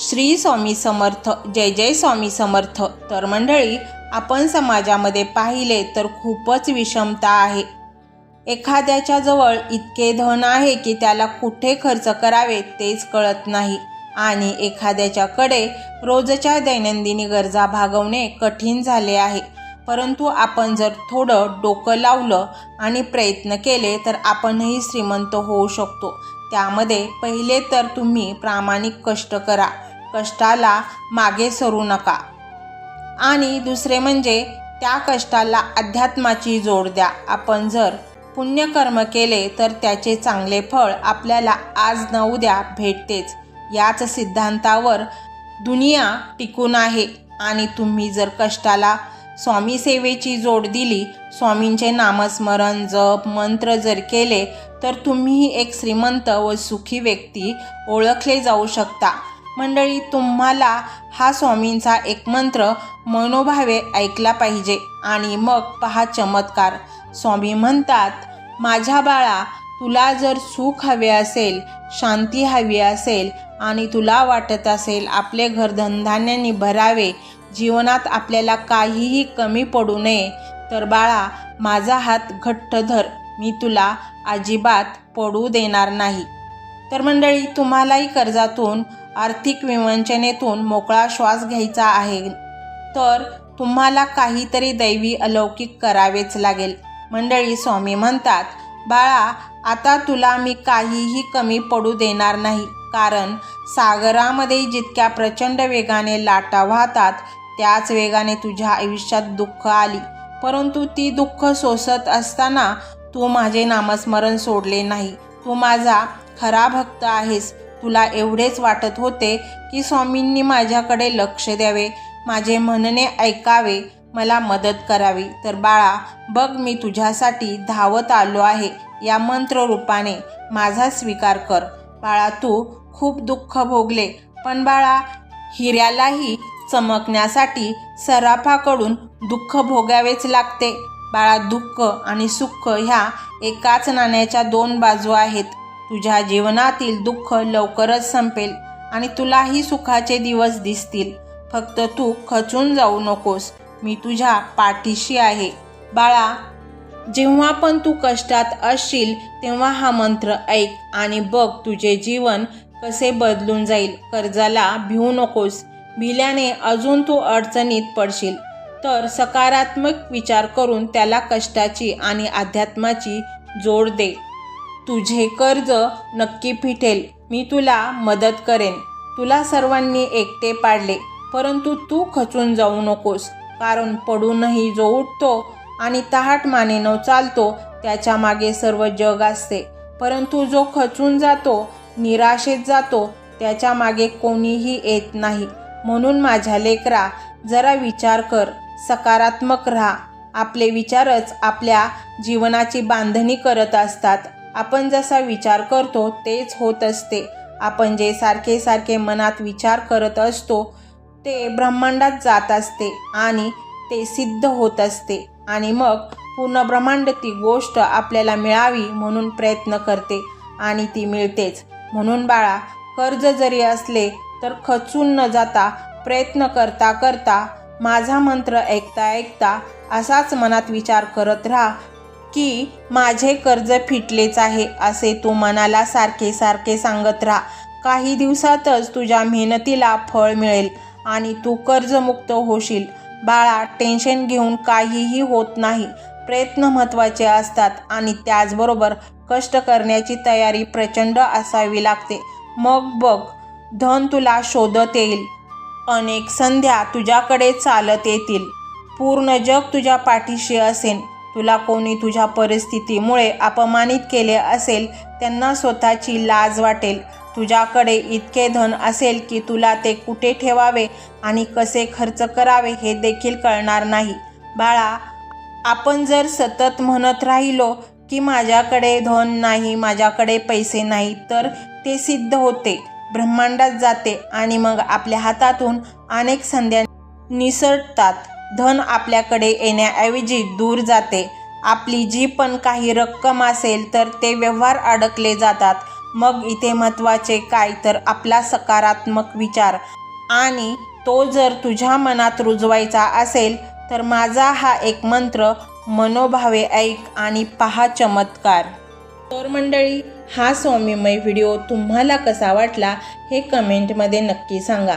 श्री स्वामी समर्थ जय जय स्वामी समर्थ. तर मंडळी आपण समाजामध्ये पाहिले तर खूपच विषमता आहे. एखाद्याच्या जवळ इतके धन आहे की त्याला कुठे खर्च करावे तेच कळत नाही. आणि एखाद्याच्याकडे रोजच्या दैनंदिनी गरजा भागवणे कठीण झाले आहे. परंतु आपण जर थोडं डोकं लावलं आणि प्रयत्न केले तर आपणही श्रीमंत होऊ शकतो. त्यामध्ये पहिले तर तुम्ही प्रामाणिक कष्ट करा. कष्टाला मागे सरू नका. आणि दुसरे म्हणजे त्या कष्टाला अध्यात्माची जोड द्या. आपण जर पुण्यकर्म केले तर त्याचे चांगले फळ आपल्याला आज न उद्या भेटतेच. याच सिद्धांतावर दुनिया टिकून आहे. आणि तुम्ही जर कष्टाला स्वामी सेवेची जोड दिली स्वामींचे नामस्मरण जप मंत्र जर केले तर तुम्हीही एक श्रीमंत व सुखी व्यक्ती ओळखले जाऊ शकता. मंडळी तुम्हाला हा स्वामींचा एक मंत्र मनोभावे ऐकला पाहिजे आणि मग पहा चमत्कार. स्वामी म्हणतात माझ्या बाळा तुला जर सुख हवे असेल शांती हवी असेल आणि तुला वाटत असेल आपले घर धनधान्याने भरावे जीवनात आपल्याला काहीही कमी पडू नये तर बाळा माझा हात घट्ट धर. मी तुला अजिबात पडू देणार नाही. तर मंडळी तुम्हालाही कर्जातून आर्थिक विवंचनेतून मोकळा श्वास घ्यायचा आहे. तर तुम्हाला काहीतरी दैवी अलौकिक करावेच लागेल. मंडळी स्वामी म्हणतात बाळा आता तुला मी काहीही कमी पडू देणार नाही. कारण सागरामध्ये जितक्या प्रचंड वेगाने लाटा वाहतात त्याच वेगाने तुझ्या आयुष्यात दुःख आली. परंतु ती दुःख सोसत असताना तू माझे नामस्मरण सोडले नाही. तू माझा खरा भक्त आहेस. तुला एवढेच वाटत होते की स्वामींनी माझ्याकडे लक्ष द्यावे माझे म्हणणे ऐकावे मला मदत करावी. तर बाळा बघ मी तुझ्यासाठी धावत आलो आहे या मंत्ररूपाने. माझा स्वीकार कर. बाळा तू खूप दुःख भोगले. पण बाळा हिऱ्यालाही चमकण्यासाठी सराफाकडून दुःख भोगावेच लागते. बाळा दुःख आणि सुख ह्या एकाच नाण्याच्या दोन बाजू आहेत. तुझ्या जीवनातील दुःख लवकरच संपेल आणि तुलाही सुखाचे दिवस दिसतील. फक्त तू खचून जाऊ नकोस. मी तुझ्या पाठीशी आहे. बाळा जेव्हा पण तू कष्टात असशील तेव्हा हा मंत्र ऐक आणि बघ तुझे जीवन कसे बदलून जाईल. कर्जाला भिवू नकोस. भिल्याने अजून तू अडचणीत पडशील. तर सकारात्मक विचार करून त्याला कष्टाची आणि अध्यात्माची जोड दे. तुझे कर्ज नक्की फिटेल. मी तुला मदत करेन. तुला सर्वांनी एकटे पाडले परंतु तू खचून जाऊ नकोस. कारण पडूनही जो उठतो आणि तहाट मानेनं चालतो त्याच्यामागे सर्व जग असते. परंतु जो खचून जातो निराशेत जातो त्याच्यामागे कोणीही येत नाही. म्हणून माझ्या लेकरा जरा विचार कर. सकारात्मक राहा. आपले विचारच आपल्या जीवनाची बांधणी करत असतात. आपण जसा विचार करतो तेच होत असते. आपण जे सारखे सारखे मनात विचार करत असतो ते ब्रह्मांडात जात असते आणि ते सिद्ध होत असते. आणि मग पूर्ण ब्रह्मांड ती गोष्ट आपल्याला मिळावी म्हणून प्रयत्न करते आणि ती मिळतेच. म्हणून बाळा कर्ज जरी असले तर खचून न जाता प्रयत्न करता करता माझा मंत्र ऐकता ऐकता असाच मनात विचार करत राहा. की माझे कर्ज फिटलेच आहे असे तू मनाला सारखे सारखे सांगत राहा. काही दिवसातच तुझ्या मेहनतीला फळ मिळेल आणि तू कर्जमुक्त होशील. बाळा टेन्शन घेऊन काहीही होत नाही. प्रयत्न महत्त्वाचे असतात आणि त्याचबरोबर कष्ट करण्याची तयारी प्रचंड असावी लागते. मग बघ धन तुला शोधत येईल. अनेक संध्या तुझ्याकडे चालत येतील. पूर्ण जग तुझ्या पाठीशी असेल तुला कोणी तुझ्या परिस्थितीमुळे अपमानित केले असेल त्यांना स्वतःची लाज वाटेल. तुझ्याकडे इतके धन असेल की तुला ते कुठे ठेवावे आणि कसे खर्च करावे हे देखील कळणार नाही. बाळा आपण जर सतत म्हणत राहिलो की माझ्याकडे धन नाही माझ्याकडे पैसे नाही तर ते सिद्ध होते ब्रह्मांडात जाते आणि मग आपल्या हातातून अनेक संध्या निसटतात. धन आपल्याकडे येण्याऐवजी दूर जाते. आपली जी पण काही रक्कम असेल तर ते व्यवहार अडकले जातात. मग इथे महत्त्वाचे काय तर आपला सकारात्मक विचार. आणि तो जर तुझ्या मनात रुजवायचा असेल तर माझा हा एक मंत्र मनोभावे ऐक आणि पहा चमत्कार. तर मंडळी हा स्वामीमय व्हिडिओ तुम्हाला कसा वाटला हे कमेंटमध्ये नक्की सांगा.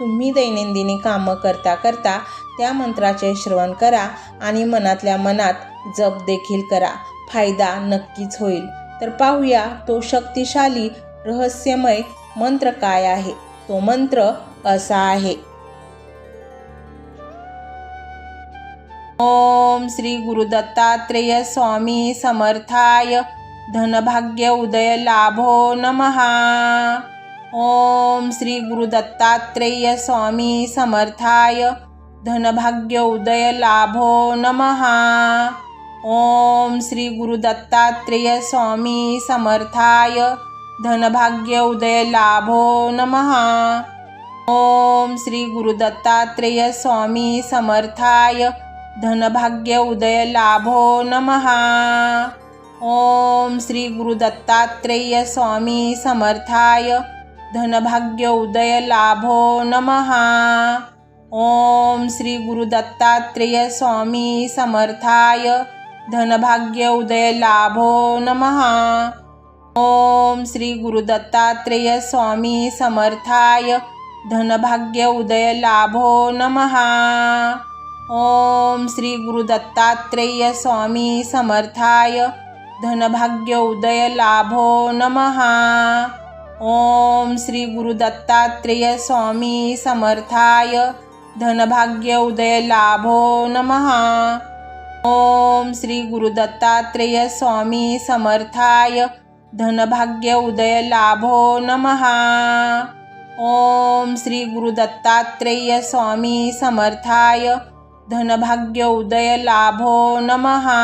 तुम्ही दैनंदिनी कामं करता करता त्या मंत्राचे श्रवण करा आणि मनातल्या मनात जप देखील करा. फायदा नक्कीच होईल. तर पाहूया तो शक्तिशाली रहस्यमय मंत्र काय आहे? तो मंत्र असा आहे. ओम श्री गुरुदत्तात्रेय स्वामी समर्थाय. धनभाग्य उदय लाभो नमहा ओम श्री गुरुदत्तात्रेय स्वामी समर्थाय धनभाग्य उदय लाभो नमहा ओम श्री गुरुदत्तात्रेय स्वामी समर्थाय धनभाग्य उदय लाभो नमहा ओम श्री गुरुदत्तात्रेय स्वामी समर्थाय धनभाग्य उदय लाभो नमहा ओम श्री गुरुदत्तात्रेय स्वामी समर्थाय धनभाग्य उदय लाभो नमहा ओम श्री गुरुदत्तात्रेय स्वामी समर्थाय। धनभाग्य उदय लाभो नमहा ओम श्री गुरुदत्तात्रेय स्वामी समर्थाय। धनभाग्य उदय लाभो नमहा ओम श्री गुरुदत्तात्रेय स्वामी समर्थाय। धनभाग्य उदय लाभो नमहा ओम श्री गुरुदत्तात्रेय स्वामी समर्थाय. धनभाग्य उदय लाभो नमहा ओम श्री गुरुदत्तात्रेय स्वामी समर्थाय. धनभाग्य उदय लाभो नमहा ओम श्री गुरुदत्तात्रेय स्वामी समर्थाय. धनभाग्य उदय लाभो नमहा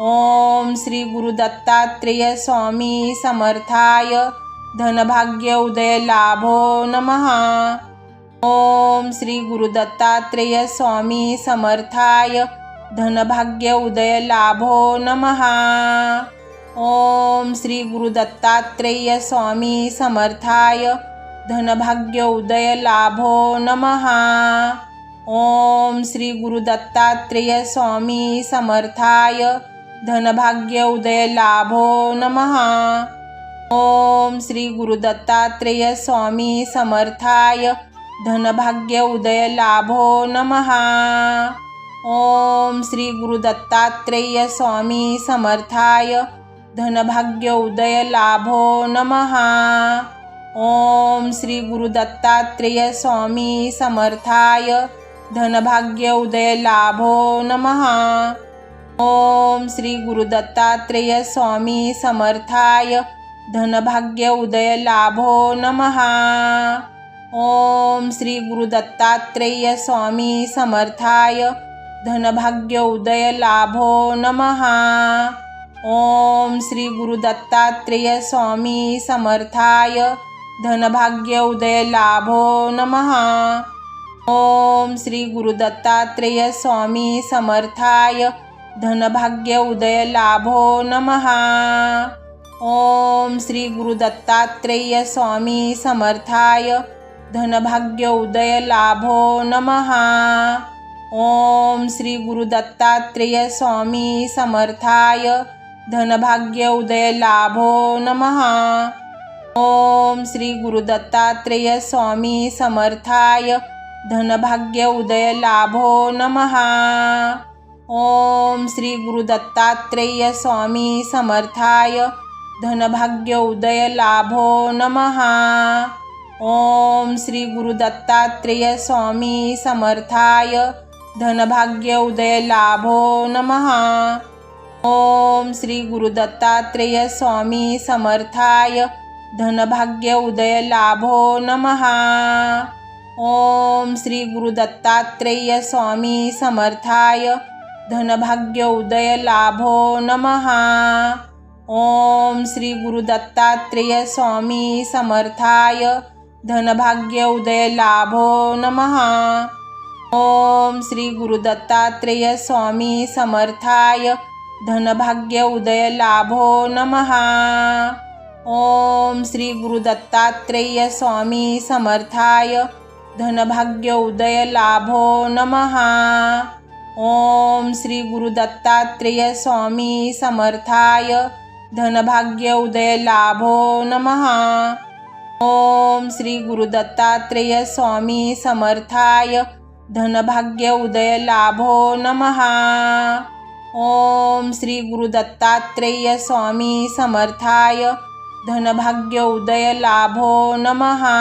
ओम श्री गुरुदत्तात्रेय स्वामी समर्थाय. धनभाग्य उदय लाभो नमहा ओम श्री गुरुदत्तात्रेय स्वामी समर्थाय। धनभाग्य उदय लाभो नमहा ओम श्री गुरुदत्तात्रेय स्वामी समर्थाय। धनभाग्य उदय लाभो नमहा ओम श्री गुरुदत्तात्रेय स्वामी समर्थाय। धनभाग्य उदय लाभो नमहा ओम श्री गुरुदत्तात्रेय स्वामी समर्थाय धनभाग्य उदय लाभो नमहा ओम श्री गुरुदत्तात्रेय स्वामी समर्थाय धनभाग्य उदय लाभो नमहा ओम श्री गुरुदत्तात्रेय स्वामी समर्थाय धनभाग्य उदय लाभो नमहा ओम श्री गुरुदत्तात्रेय स्वामी समर्थाय धनभाग्य उदय लाभो नमहा ओम श्री गुरुदत्तात्रेय स्वामी समर्थाय। धनभाग्य उदय लाभो नमहा ओम श्री गुरुदत्तात्रेय स्वामी समर्थाय। धनभाग्य उदय लाभो नमहा ओम श्री गुरुदत्तात्रेय स्वामी समर्थाय। धनभाग्य उदय लाभो नमहा ओम श्री गुरुदत्तात्रेय स्वामी समर्थाय धनभाग्य उदय लाभो नमहा ओम श्री गुरुदत्तात्रेय स्वामी समर्थाय धनभाग्य उदय लाभो नमहा ओम श्री गुरुदत्तात्रेय स्वामी समर्थाय धनभाग्य उदय लाभो नमहा ओम श्री गुरुदत्तात्रेय स्वामी समर्थाय धनभाग्य उदय लाभो नमहा ओम श्री गुरुदत्तात्रेय स्वामी समर्थाय। धनभाग्य उदय लाभो नमहा ओम श्री गुरुदत्तात्रेय स्वामी समर्थाय। धनभाग्य उदय लाभो नमहा ओम श्री गुरुदत्तात्रेय स्वामी समर्थाय। धनभाग्य उदय लाभो नमहा ओम श्री गुरुदत्तात्रेय स्वामी समर्थाय धनभाग्य उदय लाभो नमहा ओम श्री गुरुदत्तात्रेय स्वामी समर्थाय धनभाग्य उदय लाभो नमहा ओम श्री गुरुदत्तात्रेय स्वामी समर्थाय धनभाग्य उदय लाभो नमहा ओम श्री गुरुदत्तात्रेय स्वामी समर्थाय धनभाग्य उदय लाभो नमहा ओम श्री गुरुदत्तात्रेय स्वामी समर्थाय। धनभाग्य उदय लाभो नमहा ओम श्री गुरुदत्तात्रेय स्वामी समर्थाय। धनभाग्य उदय लाभो नमहा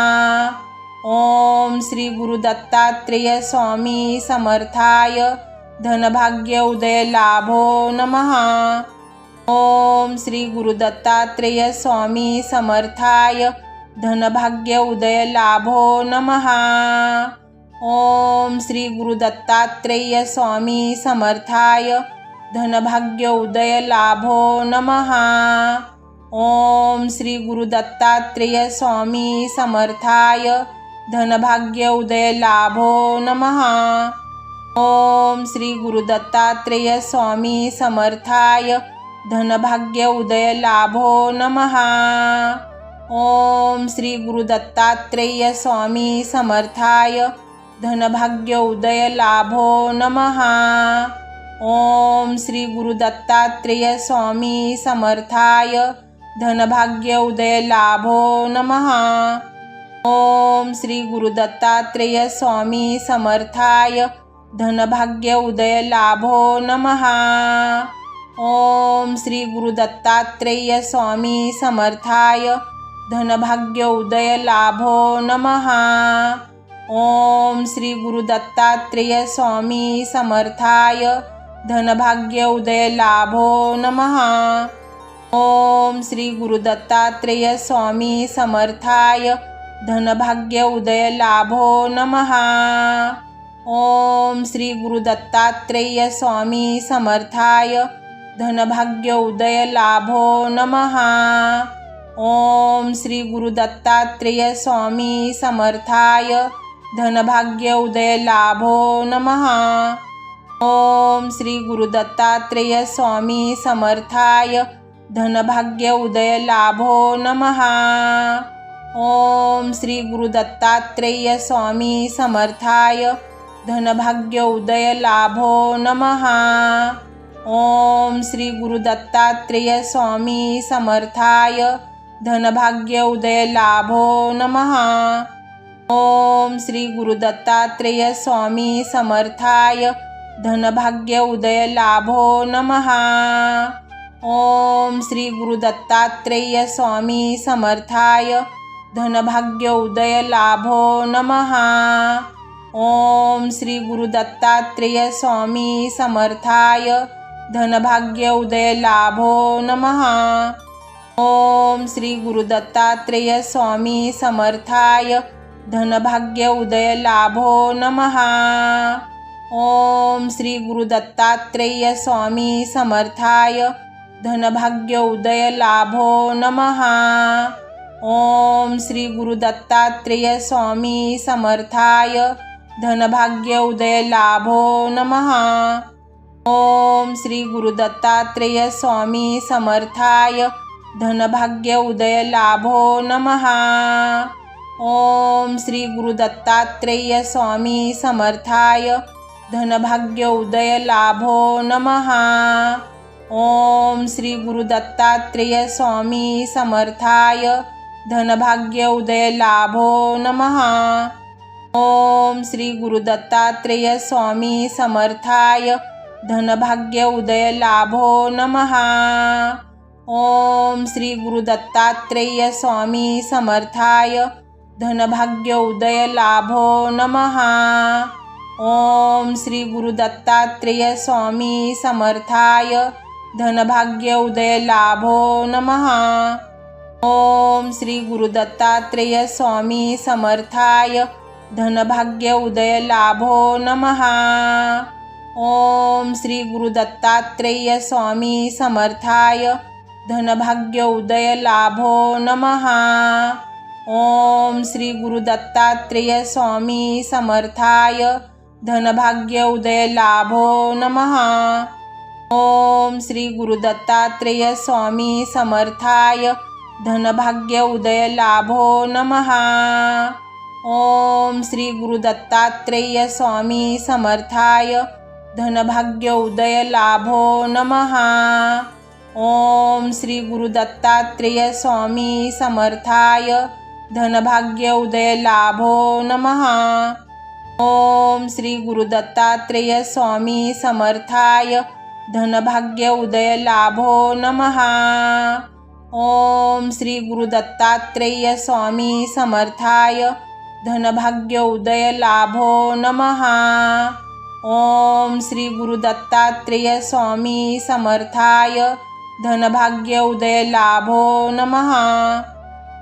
ओम श्री गुरुदत्तात्रेय स्वामी समर्थाय। धनभाग्य उदय लाभो नमहा ओम श्री गुरुदत्तात्रेय स्वामी समर्थाय धनभाग्य उदय लाभो नमहा ओम श्री गुरुदत्तात्रेय स्वामी समर्थाय धनभाग्य उदय लाभो नमहा ओम श्री गुरुदत्तात्रेय स्वामी समर्थाय धनभाग्य उदय लाभो नमहा ओम श्री गुरुदत्तात्रेय स्वामी समर्थाय धनभाग्य उदय लाभो नमहा ओम श्री गुरुदत्तात्रेय स्वामी समर्थाय। धनभाग्य उदय लाभो नमहा ओम श्री गुरुदत्तात्रेय स्वामी समर्थाय। धनभाग्य उदय लाभो नमहा ओम श्री गुरुदत्तात्रेय स्वामी समर्थाय। धनभाग्य उदय लाभो नमहा ओम श्री गुरुदत्तात्रेय स्वामी समर्थाय धनभाग्य उदय लाभो नमहा ओम श्री गुरुदत्तात्रेय स्वामी समर्थाय धनभाग्य उदय लाभो नमहा ओम श्री गुरुदत्तात्रेय स्वामी समर्थाय धनभाग्य उदय लाभो नमहा ओम श्री गुरुदत्तात्रेय स्वामी समर्थाय धनभाग्य उदय लाभो नमहा ओम श्री गुरुदत्तात्रेय स्वामी समर्थाय। धनभाग्य उदय लाभो नमहा ओम श्री गुरुदत्तात्रेय स्वामी समर्थाय। धनभाग्य उदय लाभो नमहा ओम श्री गुरुदत्तात्रेय स्वामी समर्थाय। धनभाग्य उदय लाभो नमहा ओम श्री गुरुदत्तात्रेय स्वामी समर्थाय धनभाग्य उदय लाभो नमहा ओम श्री गुरुदत्तात्रेय स्वामी समर्थाय धनभाग्य उदय लाभो नमहा ओम श्री गुरुदत्तात्रेय स्वामी समर्थाय धनभाग्य उदय लाभो नमहा ओम श्री गुरुदत्तात्रेय स्वामी समर्थाय धनभाग्य उदय लाभो नमहा ओम श्री गुरुदत्तात्रेय स्वामी समर्थाय। धनभाग्य उदय लाभो नमहा ओम श्री गुरुदत्तात्रेय स्वामी समर्थाय। धनभाग्य उदय लाभो नमहा ओम श्री गुरुदत्तात्रेय स्वामी समर्थाय। धनभाग्य उदय लाभो नमहा ओम श्री गुरुदत्तात्रेय स्वामी समर्थाय धनभाग्य उदय लाभो नमहा ओम श्री गुरुदत्तात्रेय स्वामी समर्थाय धनभाग्य उदय लाभो नमहा ओम श्री गुरुदत्तात्रेय स्वामी समर्थाय धनभाग्य उदय लाभो नमः। ओम श्री गुरुदत्तात्रेय स्वामी समर्थाय धनभाग्य उदय लाभो नमः। ओम श्री गुरुदत्तात्रेय स्वामी समर्थाय। धनभाग्य उदय लाभो नमः। ओम श्री गुरुदत्तात्रेय स्वामी समर्थाय। धनभाग्य उदय लाभो नमः। ओम श्री गुरुदत्तात्रेय स्वामी समर्थाय। धनभाग्य उदय लाभो नमः। ओम श्री गुरुदत्तात्रेय स्वामी समर्थाय धनभाग्य उदय लाभो नमः। ओम श्री गुरुदत्तात्रेय स्वामी समर्थाय धनभाग्य उदय लाभो नमः। ओम श्री गुरुदत्तात्रेय स्वामी समर्थाय धनभाग्य उदय लाभो नमः। ओम श्री गुरुदत्तात्रेय स्वामी समर्थाय धनभाग्य उदय लाभो नमः। ओम श्री गुरुदत्तात्रेय स्वामी समर्थाय। धनभाग्य उदय लाभो नमः। ओम श्री गुरुदत्तात्रेय स्वामी समर्थाय। धनभाग्य उदय लाभो नमः। ओम श्री गुरुदत्तात्रेय स्वामी समर्थाय। धनभाग्य उदय लाभो नमः। ओम श्री गुरुदत्तात्रेय स्वामी समर्थाय धनभाग्य उदय लाभो नमः।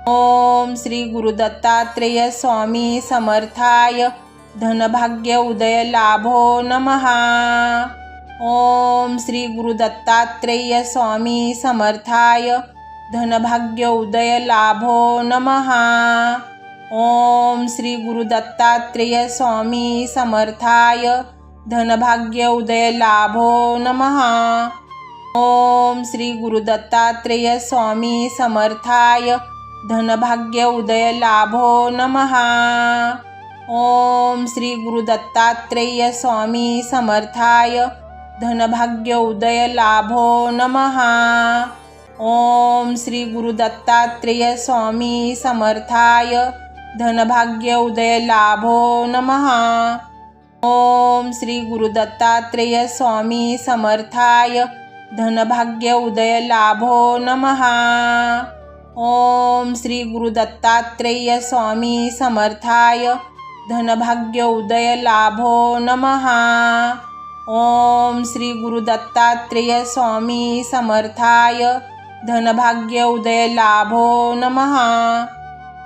ओम श्री गुरुदत्तात्रेय स्वामी समर्थाय धनभाग्य उदय लाभो नमः। ओम श्री गुरुदत्तात्रेय स्वामी समर्थाय धनभाग्य उदय लाभो नमः। ओम श्री गुरुदत्तात्रेय स्वामी समर्थाय धनभाग्य उदय लाभो नमः। ओम श्री गुरुदत्तात्रेय स्वामी समर्थाय। धनभाग्य उदय लाभो नमः। ओम श्री गुरुदत्तात्रेय स्वामी समर्थाय। धनभाग्य उदय लाभो नमः। ओम श्री गुरुदत्तात्रेय स्वामी समर्थाय। धनभाग्य उदय लाभो नमः। ओम श्री गुरुदत्तात्रेय स्वामी समर्थाय धनभाग्य उदय लाभो नमः। ओम श्री गुरुदत्तात्रेय स्वामी समर्थाय धनभाग्य उदय लाभो नमः। ओम श्री गुरुदत्तात्रेय स्वामी समर्थाय धनभाग्य उदय लाभो नमः।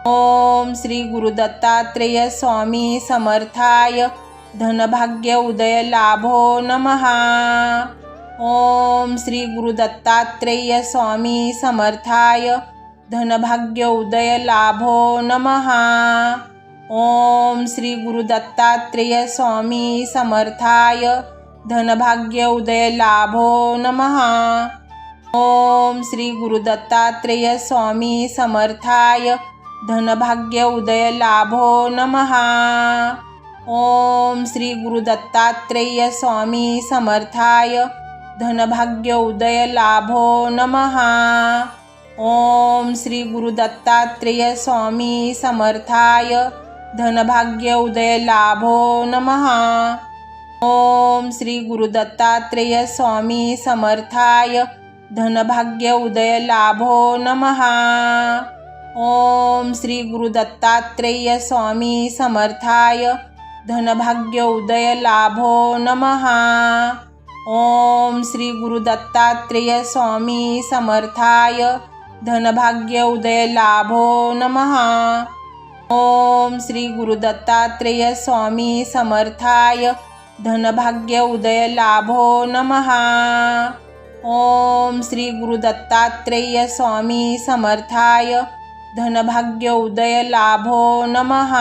ओम श्री गुरुदत्तात्रेय स्वामी समर्थाय धनभाग्य उदय लाभो नमः। ओम श्री गुरुदत्तात्रेय स्वामी समर्थाय। धनभाग्य उदय लाभो नमः। ओम श्री गुरुदत्तात्रेय स्वामी समर्थाय। धनभाग्य उदय लाभो नमः। ओम श्री गुरुदत्तात्रेय स्वामी समर्थाय। धनभाग्य उदय लाभो नमः। ओम श्री गुरुदत्तात्रेय स्वामी समर्थाय धनभाग्य उदय लाभो नमः। ओम श्री गुरुदत्तात्रेय स्वामी समर्थाय धनभाग्य उदय लाभो नमः। ओम श्री गुरुदत्तात्रेय स्वामी समर्थाय धनभाग्य उदय लाभो नमः। ओम श्री गुरुदत्तात्रेय स्वामी समर्थाय धनभाग्य उदय लाभो नमः। ओम श्री गुरुदत्तात्रेय स्वामी समर्थाय। धनभाग्य उदय लाभो नमः। ओम श्री गुरुदत्तात्रेय स्वामी समर्थाय। धनभाग्य उदय लाभो नमः। ओम श्री गुरुदत्तात्रेय स्वामी समर्थाय। धनभाग्य उदय लाभो नमः।